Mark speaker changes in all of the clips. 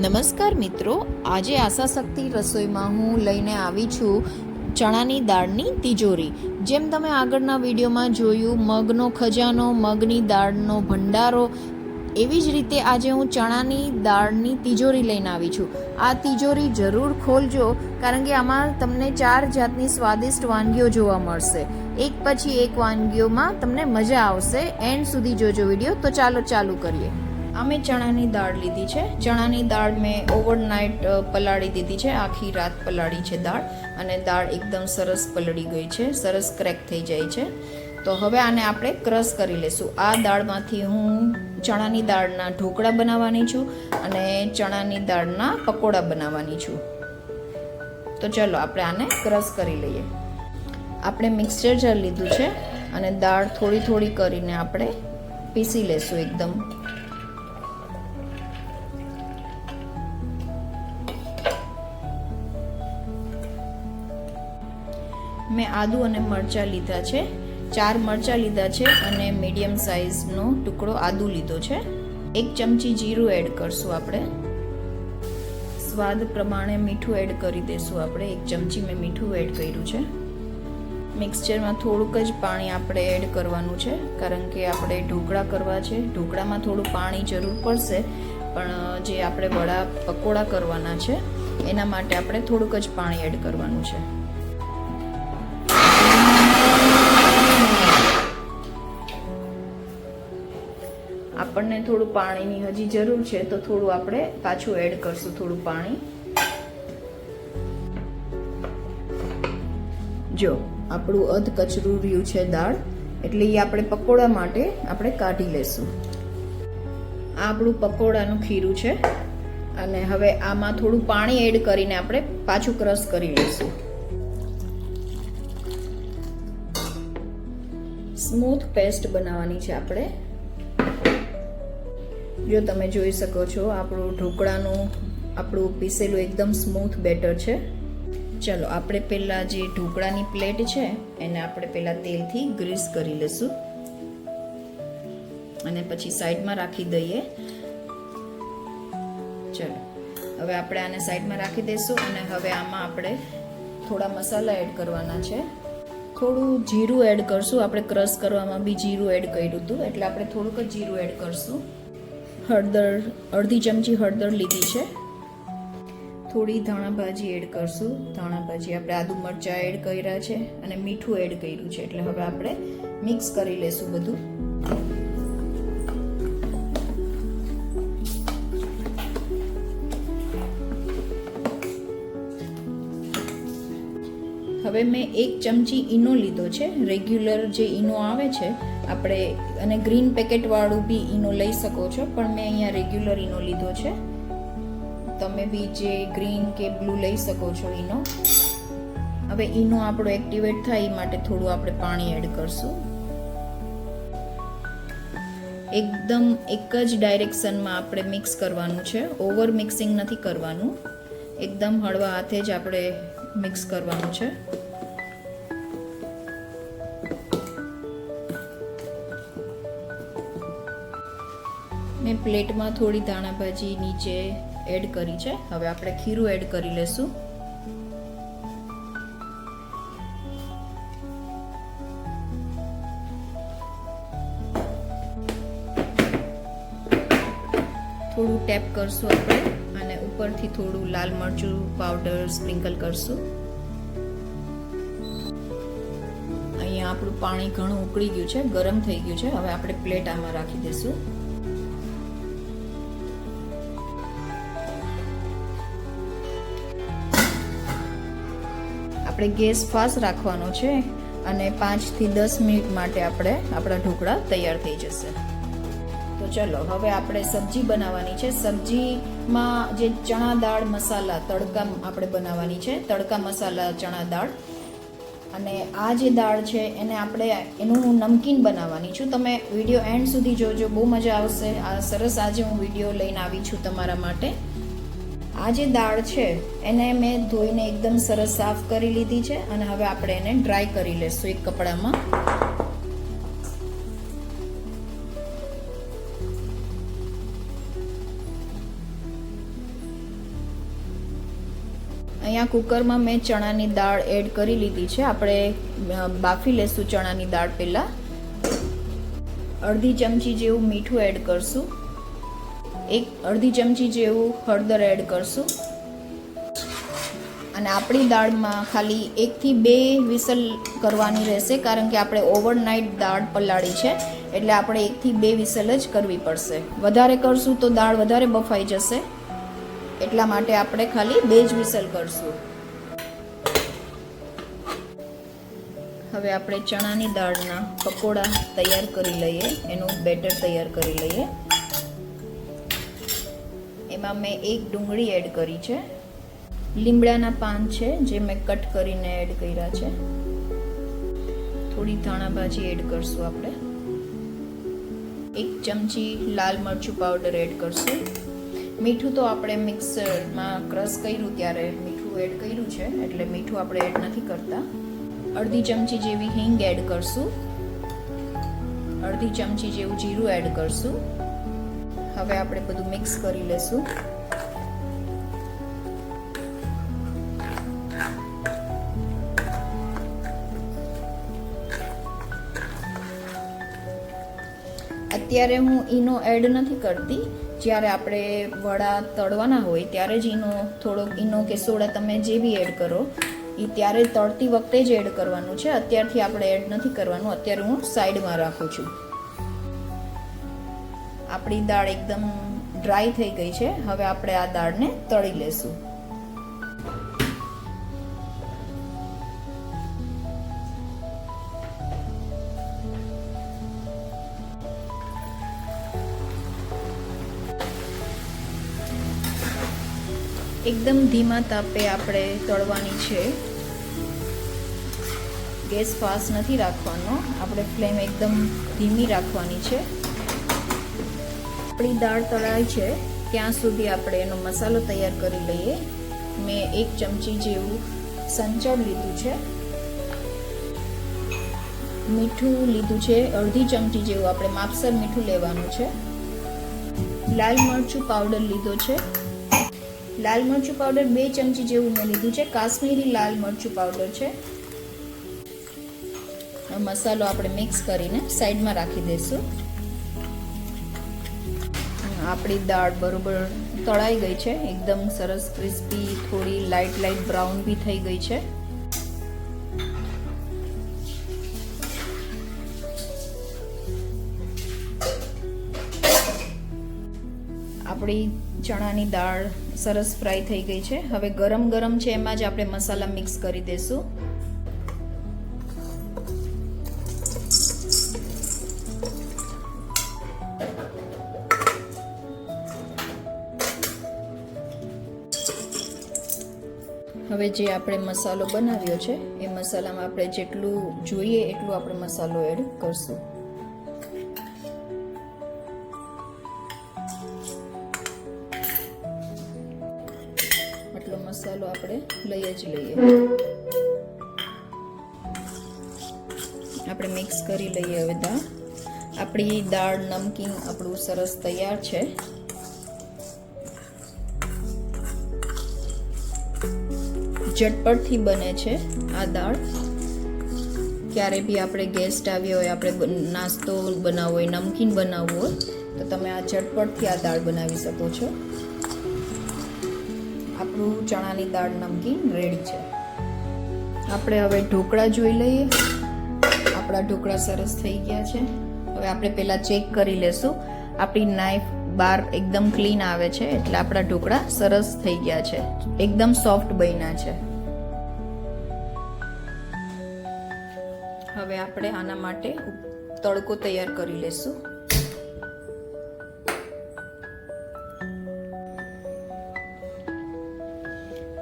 Speaker 1: નમસ્કાર મિત્રો, આજે આશા શક્તિ રસોઈમાં હું લઈને આવી છું ચણાની દાળની તિજોરી. જેમ તમે આગળના વિડીયોમાં જોયું, મગનો ખજાનો, મગની દાળનો ભંડારો, એવી જ રીતે આજે હું ચણાની દાળની તિજોરી લઈને આવી છું. આ તિજોરી જરૂર ખોલજો, કારણ કે આમાં તમને ચાર જાતની સ્વાદિષ્ટ વાનગીઓ જોવા મળશે. એક પછી એક વાનગીઓમાં તમને મજા આવશે. એન્ડ સુધી જોજો વીડિયો. તો ચાલો ચાલુ કરીએ. અમે ચણાની દાળ લીધી છે. ચણાની દાળ મેં ઓવરનાઇટ પલાળી દીધી છે. આખી રાત પલાળી છે દાળ અને દાળ એકદમ સરસ પલળી ગઈ છે. સરસ ક્રેક થઈ જાય છે. તો હવે આને આપણે ક્રશ કરી લઈશું આ દાળમાંથી હું ચણાની દાળના ઢોકળા બનાવવાની છું અને ચણાની દાળના પકોડા બનાવવાની છું. તો ચલો આપણે આને ક્રશ કરી લઈએ. આપણે મિક્સચર જાર લીધું છે અને દાળ થોડી થોડી કરીને આપણે પીસી લેશું એકદમ. મેં આદુ અને મરચાં લીધા છે. ચાર મરચાં લીધા છે અને મીડિયમ સાઇઝનો ટુકડો આદુ લીધો છે. એક ચમચી જીરું એડ કરશું આપણે. સ્વાદ પ્રમાણે મીઠું એડ કરી દઈશું આપણે. એક ચમચી મેં મીઠું એડ કર્યું છે. મિક્સચરમાં થોડુંક જ પાણી આપણે એડ કરવાનું છે, કારણ કે આપણે ઢોકળા કરવા છે. ઢોકળામાં થોડું પાણી જરૂર પડશે, પણ જે આપણે વડા પકોડા કરવાના છે, એના માટે આપણે થોડુંક જ પાણી એડ કરવાનું છે. આપણને થોડું પાણીની હજી જરૂર છે, તો થોડું આપણે પાછું એડ કરશું થોડું પાણી. જો, આપણું અધ કચરું રહ્યું છે દાળ, એટલે એ આપણે પકોડા માટે આપણે કાઢી લેશું. આ આપણું પકોડાનું ખીરું છે, અને હવે આમાં થોડું પાણી એડ કરીને આપણે પાછું ક્રશ કરી લઈશું સ્મૂથ પેસ્ટ બનાવવાની છે આપણે. જો તમે જોઈ શકો છો. આપણું ઢોકળાનું, આપણું પીસેલું એકદમ સ્મૂથ બેટર છે. ચલો, આપણે પહેલાં જે ઢોકળાની પ્લેટ છે, એને આપણે પહેલાં તેલથી ગ્રીસ કરી લઈશું. અને પછી સાઈડમાં રાખી દઈએ. ચલો, હવે આપણે આને સાઈડમાં રાખી દઈશું અને હવે આમાં આપણે થોડા મસાલા એડ કરવાના છે. થોડું જીરું એડ કરશું. આપણે ક્રશ કરવામાં બી જીરું એડ કર્યું હતું, એટલે આપણે થોડુંક જ જીરું એડ કરશું. હળદર, અડધી ચમચી હળદર લીધી છે. થોડી ધાણા ભાજી એડ કરશું. ધાણા ભાજી આપણે આદુ મરચાં એડ કર્યા છે અને મીઠું એડ કર્યું છે. એટલે હવે આપણે મિક્સ કરી લેશું બધું. હવે મેં એક ચમચી ઈનો લીધો છે. રેગ્યુલર જે ઈનો આવે છે આપણે અને ગ્રીન પેકેટવાળું બી ઈનો લઈ શકો છો, પણ મેં અહીંયા રેગ્યુલર ઈનો લીધો છે. તમે બી જે ગ્રીન કે બ્લુ લઈ શકો છો ઈનો. હવે ઈનો આપણો એક્ટિવેટ થાય એ માટે થોડું આપણે પાણી એડ કરશું. એકદમ એક જ ડાયરેક્શનમાં આપણે મિક્સ કરવાનું છે. ઓવર મિક્સિંગ નથી કરવાનું. એકદમ હળવા હાથે જ આપણે મિક્સ કરવાનું છે. પ્લેટમાં થોડી ધાણા ભાજી નીચે એડ કરી છે. હવે આપણે ખીરું એડ કરી લેશું. થોડું ટેપ કરશું આપણે અને ઉપરથી થોડું લાલ મરચું પાવડર સ્પ્રિંકલ કરશું. અહીંયા આપણું પાણી ઘણું ઉકળી ગયું છે, ગરમ થઈ ગયું છે. હવે આપણે પ્લેટ આમાં રાખી દઈશું. આપણે ગેસ ફાસ્ટ રાખવાનો છે અને પાંચથી દસ મિનિટ માટે આપણે આપણા ઢોકળા તૈયાર થઈ જશે. તો ચલો, હવે આપણે સબ્જી બનાવવાની છે. સબ્જીમાં જે ચણા દાળ મસાલા તડકા આપણે બનાવવાની છે. તડકા મસાલા, ચણા દાળ. અને આ જે દાળ છે, એને આપણે એનું નમકીન બનાવવાની છું. તમે વીડિયો એન્ડ સુધી જોજો. બહુ મજા આવશે. આ સરસ આજે હું વીડિયો લઈને આવી છું તમારા માટે. આ જે દાળ છે, એને મેં ધોઈને એકદમ સરસ સાફ કરી લીધી છે અને હવે આપણે એને ડ્રાય કરી લેશું એક કપડામાં. અહીંયા કુકરમાં મેં ચણાની દાળ એડ કરી લીધી છે. આપણે બાફી લેશું ચણાની દાળ પહેલાં. અડધી ચમચી જેવું મીઠું એડ કરશું. એક અડધી ચમચી જેવું હળદર એડ કરશું. અને આપણી દાળમાં ખાલી એકથી બે વિસલ કરવાની રહેશે, કારણ કે આપણે ઓવરનાઇટ દાળ પલાળી છે, એટલે આપણે એકથી બે વિસલ જ કરવી પડશે. વધારે કરશું તો દાળ વધારે બફાઈ જશે, એટલા માટે આપણે ખાલી બે જ વિસલ કરશું. હવે આપણે ચણાની દાળના પકોડા તૈયાર કરી લઈએ, એનું બેટર તૈયાર કરી લઈએ. એમાં મેં એક ડુંગળી એડ કરી છે. લીમડાના પાન છે, જે મેં કટ કરીને એડ કર્યા છે. થોડી ધાણા ભાજી એડ કરશું આપણે. એક ચમચી લાલ મરચું પાવડર એડ કરશું. મીઠું તો આપણે મિક્સરમાં ક્રશ કર્યું ત્યારે મીઠું એડ કર્યું છે, એટલે મીઠું આપણે એડ નથી કરતા. અડધી ચમચી જેવી હિંગ એડ કરશું. અડધી ચમચી જેવું જીરું એડ કરશું. હવે આપણે બધું મિક્સ કરી લેશું. અત્યારે હું ઈનો એડ નથી કરતી. જ્યારે આપણે વડા તળવાના હોય, ત્યારે જ ઈનો થોડોક ઈનો કે સોડા તમે જે બી એડ કરો એ ત્યારે તળતી વખતે જ એડ કરવાનું છે. અત્યારથી આપણે એડ નથી કરવાનું. અત્યારે હું સાઈડમાં રાખું છું. આપણી દાળ એકદમ ડ્રાય થઈ ગઈ છે. હવે આપણે આ દાળને તળી લેશું. એકદમ ધીમા તાપે આપણે તળવાની છે. ગેસ ફાસ્ટ નથી રાખવાનો. આપણે ફ્લેમ એકદમ ધીમી રાખવાની છે. આપણી દાળ તળાય છે, ત્યાં સુધી આપણે એનો મસાલો તૈયાર કરી લઈએ. મેં એક ચમચી જેવું સંચળ લીધું છે. મીઠું લીધું છે, અડધી ચમચી જેવું આપણે માપસર મીઠું લેવાનું છે. લાલ મરચું પાવડર લીધો છે. લાલ મરચું પાવડર બે ચમચી જેવું મેં લીધું છે, કાશ્મીરી લાલ મરચું પાવડર છે. મસાલો આપણે મિક્સ કરીને સાઈડમાં રાખી દઈશું. આપણી દાળ બરોબર તળાઈ ગઈ છે. એકદમ સરસ ક્રિસ્પી, થોડી લાઇટ લાઇટ બ્રાઉન બી થઈ ગઈ છે. આપણી ચણાની દાળ સરસ ફ્રાય થઈ ગઈ છે. હવે ગરમ ગરમ છે એમાં જ આપણે મસાલા મિક્સ કરી દઈશું હવે જે આપણે મસાલો બનાવ્યો છે, એ મસાલામાં આપણે જેટલું જોઈએ એટલું આપણે મસાલો એડ કરશું. આટલો મસાલો આપણે લઈ જ લઈએ. આપણે મિક્સ કરી લઈએ હવે દાળ આપણી દાળ નમકીન આપણું સરસ તૈયાર છે. ઝટપટથી બને છે આ દાળ. ક્યારે બી આપણે ગેસ્ટ આવ્યા હોય, આપણે નાસ્તો બનાવવો હોય, નમકીન બનાવવું હોય, તો તમે આ ઝટપટથી આ દાળ બનાવી શકો છો. આપણું ચણાની દાળ નમકીન રેડી છે. આપણે હવે ઢોકળા જોઈ લઈએ. આપણા ઢોકળા સરસ થઈ ગયા છે. હવે આપણે પહેલાં ચેક કરી લેશું. આપણી નાઈફ બાર એકદમ ક્લીન આવે છે, એટલે આપણા ઢોકળા સરસ થઈ ગયા છે. એકદમ સોફ્ટ બન્યા છે. હવે આપણે આના માટે તડકો તૈયાર કરી લેશું.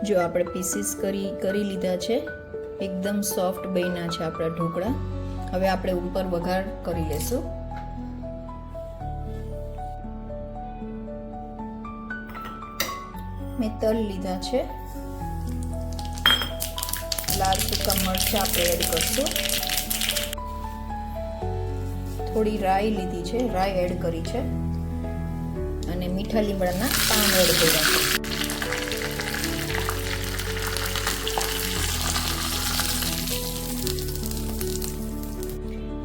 Speaker 1: જો આપણે પીસીસ કરી કરી લીધા છે, એકદમ સોફ્ટ બન્યા છે આપણા ઢોકળા. હવે આપણે ઉપર વઘાર કરી લેશું. મેં તલ લીધા છે. લાલ સૂકા મરચાં આપણે એડ કરશું. થોડી રાઈ લીધી છે, રાઈ એડ કરી છે. અને મીઠા લીમડાના પાન એડ કર્યા છે.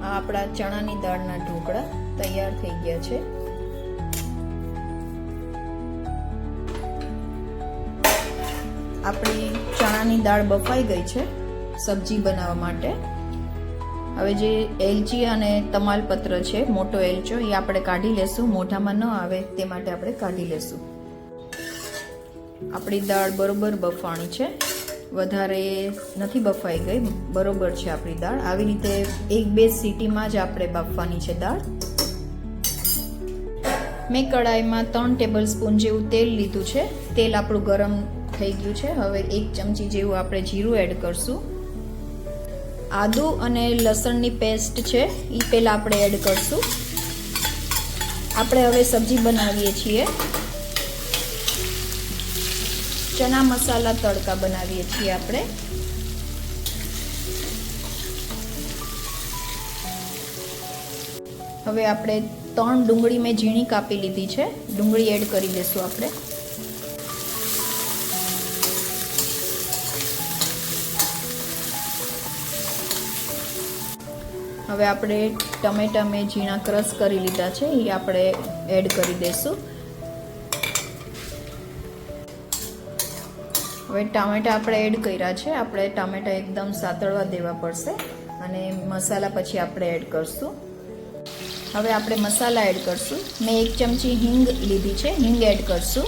Speaker 1: આ આપણા ચણાની દાળના ઢોકળા તૈયાર થઈ ગયા છે. આપણી ચણાની દાળ બફાઈ ગઈ છે, સબ્જી બનાવવા માટે. હવે જે એલચી અને તમાલપત્ર છે, મોટો એલચો, એ આપણે કાઢી લેશું. મોઢામાં ન આવે તે માટે આપણે કાઢી લેશું. આપણી દાળ બરોબર બફાણી છે. વધારે નથી બફાઈ ગઈ. બરોબર છે આપણી દાળ. આવી રીતે એક બે સીટીમાં જ આપણે બફવાની છે દાળ. મેં કડાઈમાં ત્રણ ટેબલ સ્પૂન જેવું તેલ લીધું છે. તેલ આપણું ગરમ થઈ ગયું છે. હવે એક ચમચી જેવું આપણે જીરું એડ કરશું. આદુ અને લસણની પેસ્ટ છે એ પહેલાં આપણે એડ કરશું. આપણે હવે સબ્જી બનાવીએ છીએ. ચના મસાલા તડકા બનાવીએ છીએ આપણે. હવે આપણે ત્રણ ડુંગળી મેં ઝીણી કાપી લીધી છે, ડુંગળી એડ કરી દઈશું આપણે. હવે આપણે ટમેટા મેં ઝીણા ક્રશ કરી લીધા છે એ આપણે એડ કરી દઈશું. હવે ટામેટા આપણે એડ કર્યા છે, આપણે ટામેટા એકદમ સાતળવા દેવા પડશે અને મસાલા પછી આપણે એડ કરશું. હવે આપણે મસાલા એડ કરશું. મેં એક ચમચી હિંગ લીધી છે, હિંગ એડ કરશું.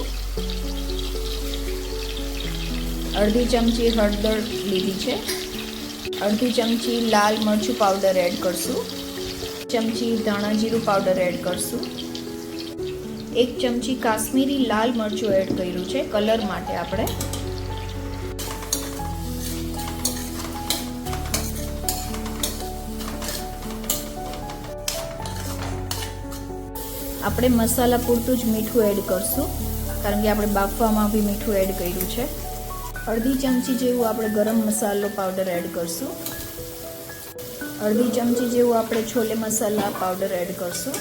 Speaker 1: અડધી ચમચી હળદર લીધી છે. અડધી ચમચી લાલ મરચું પાવડર એડ કરશું. ચમચી ધાણા જીરું પાવડર એડ કરશું. એક ચમચી કાશ્મીરી લાલ મરચું એડ કર્યું છે, કલર માટે આપણે. આપણે મસાલા પૂરતું જ મીઠું એડ કરશું, કારણ કે આપણે બાફવામાં બી મીઠું એડ કર્યું છે. અડધી ચમચી જેવું આપણે ગરમ મસાલો પાવડર એડ કરશું. અડધી ચમચી જેવું આપણે છોલે મસાલા પાવડર એડ કરશું.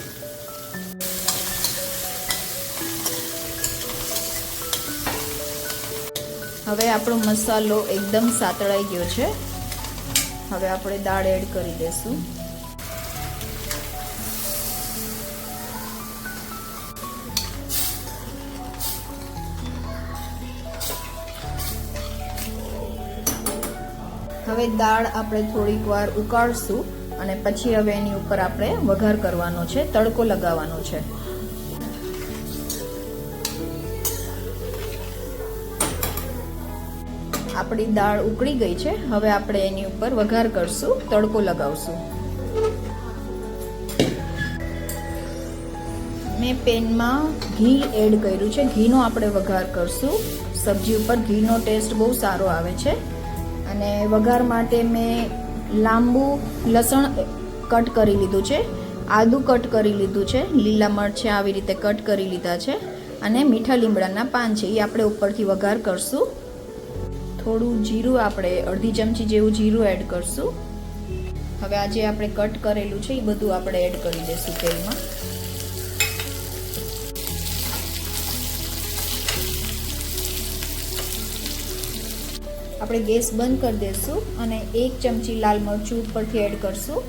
Speaker 1: હવે આપણો મસાલો એકદમ સાતળાઈ ગયો છે. હવે આપણે દાળ એડ કરી દઈશું હવે દાળ આપણે થોડીક વાર ઉકાળશું અને પછી હવે એની ઉપર આપણે વઘાર કરવાનો છે, તડકો લગાવવાનો છે. આપણી દાળ ઉકળી ગઈ છે, હવે આપણે એની ઉપર વઘાર કરશું, તડકો લગાવશું. મેં પેનમાં ઘી એડ કર્યું છે, ઘીનો આપણે વઘાર કરશું. સબ્જી ઉપર ઘીનો ટેસ્ટ બહુ સારો આવે છે. અને વઘાર માટે મેં લાંબુ લસણ કટ કરી લીધું છે, આદું કટ કરી લીધું છે, લીલા મરચાં આવી રીતે કટ કરી લીધા છે અને મીઠા લીમડાના પાન છે, એ આપણે ઉપરથી વઘાર કરશું. થોડું જીરું આપણે અડધી ચમચી જેવું જીરું એડ કરશું. હવે આજે આપણે કટ કરેલું છે, એ બધું આપણે એડ કરી દઈશું તેલમાં. આપણે ગેસ બંધ કરી દઈશું અને એક ચમચી લાલ મરચું ઉપરથી એડ કરશું.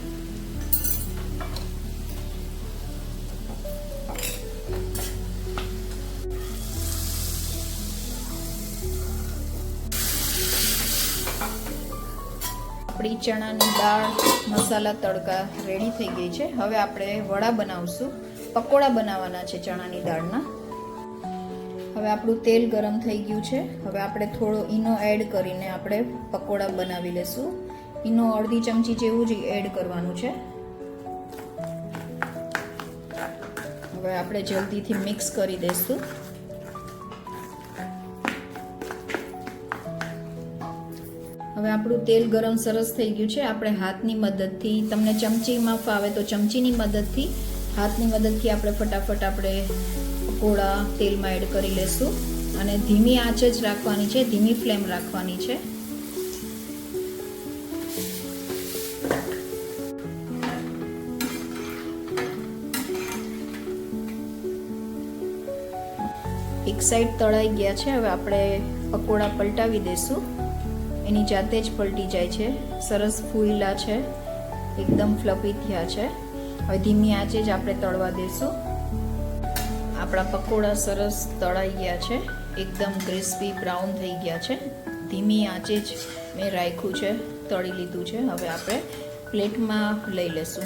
Speaker 1: આપણી ચણાની દાળ, મસાલા તડકા રેડી થઈ ગઈ છે. હવે આપણે વડા બનાવશું. પકોડા બનાવવાના છે ચણાની દાળના. હવે આપણું તેલ ગરમ થઈ ગયું છે. હવે આપણે થોડો ઈનો એડ કરીને આપણે પકોડા બનાવી લેશું. ઈનો અડધી ચમચી જેવું જ એડ કરવાનું છે. હવે આપણે જલ્દીથી મિક્સ કરી દઈશું હવે આપણું તેલ ગરમ સરસ થઈ ગયું છે. આપણે હાથની મદદથી, તમને ચમચીમાં ફાવે તો ચમચીની મદદથી, હાથની મદદથી આપણે ફટાફટ આપણે પકોડા તેલમાં એડ કરી લેશું અને ધીમી આંચ જ રાખવાની છે, ધીમી ફ્લેમ રાખવાની છે. એક સાઈડ તળાઈ ગયા છે, હવે આપણે પકોડા પલટાવી દઈશું એની જાતે જ પલટી જાય છે, સરસ ફૂલેલા છે, એકદમ ફ્લફી થયા છે. હવે ધીમી આંચે જ આપણે તળવા દેશું. આપણા પકોડા સરસ તળાઈ ગયા છે. એકદમ ક્રિસ્પી બ્રાઉન થઈ ગયા છે. ધીમી આંચે જ મેં રાખ્યું છે, તળી લીધું છે. હવે આપણે પ્લેટમાં લઈ લેશું.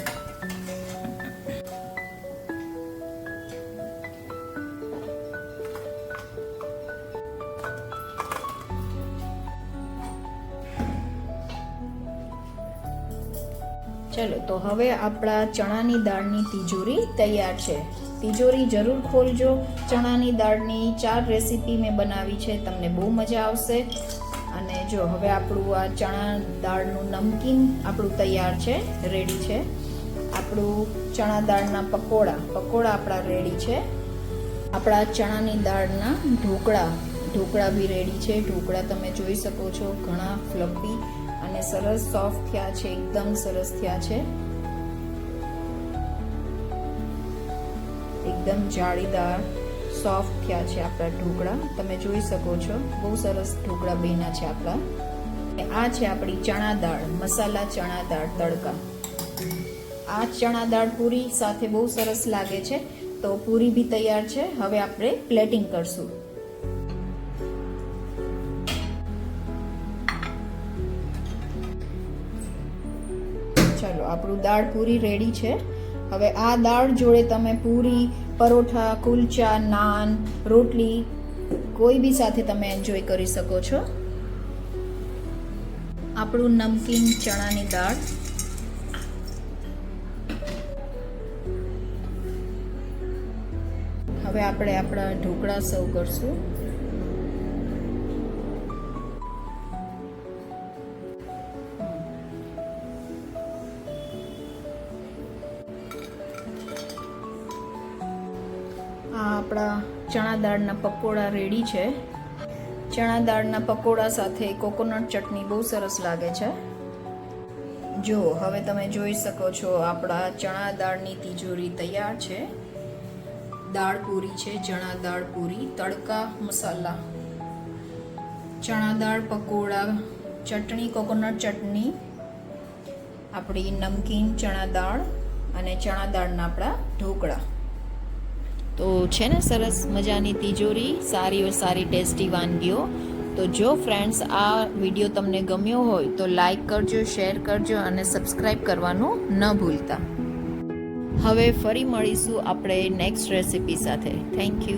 Speaker 1: ચલો, તો હવે આપણા ચણાની દાળની તિજોરી તૈયાર છે. તિજોરી જરૂર ખોલજો. ચણાની દાળની ચાર રેસીપી મેં બનાવી છે, તમને બહુ મજા આવશે. અને જો હવે આપણું આ ચણા દાળનું નમકીન આપણું તૈયાર છે, રેડી છે. આપણું ચણા દાળના પકોડા પકોડા આપણા રેડી છે. આપણા ચણાની દાળના ઢોકળા ઢોકળા બી રેડી છે. ઢોકળા તમે જોઈ શકો છો, ઘણા ફ્લફી અને સરસ સોફ્ટ થયા છે, એકદમ સરસ થયા છે. એકદમ જાળીદાર સોફ્ટ થયા છે આપણા ઢોકળા. તમે જોઈ શકો છો, બહુ સરસ ઢોકળા બન્યા છે આપણા. આ છે આપણી ચણા દાળ, મસાલા ચણા દાળ તડકા. આ ચણા દાળ પૂરી સાથે બહુ સરસ લાગે છે, તો પૂરી બી તૈયાર છે. હવે આપણે પ્લેટિંગ કરશું. ચલો, આપણું દાળ પૂરી રેડી છે. હવે આ દાળ જોડે તમે પૂરી પરોઠા, કુલચા, નાન, રોટલી, કોઈ બી સાથે તમે એન્જોય કરી શકો છો. આપણું નમકીન ચણાની દાળ. હવે આપણે આપણા ઢોકળા સર્વ કરશું. ચણા દાળના પકોડા રેડી છે. ચણા દાળના પકોડા સાથે કોકોનટ ચટણી બહુ સરસ લાગે છે. જો, હવે તમે જોઈ શકો છો આપણા ચણા દાળની તિજોરી તૈયાર છે. દાળ પૂરી છે, ચણા દાળ પૂરી, તડકા, મસાલા. ચણા દાળ, પકોડા, ચટણી કોકોનટ ચટણી, આપણી નમકીન ચણા દાળ અને ચણા દાળના આપણા ઢોકળા. તો છે ને સરસ મજાની તિજોરી, સારી સારી ટેસ્ટી વાનગીઓ. તો જો ફ્રેન્ડ્સ આ વીડિયો તમને ગમ્યો હોય તો લાઈક કરજો શેર કરજો અને સબસ્ક્રાઈબ કરવાનું ન ભૂલતા. હવે ફરી મળીશું આપણે નેક્સ્ટ રેસિપી સાથે. Thank you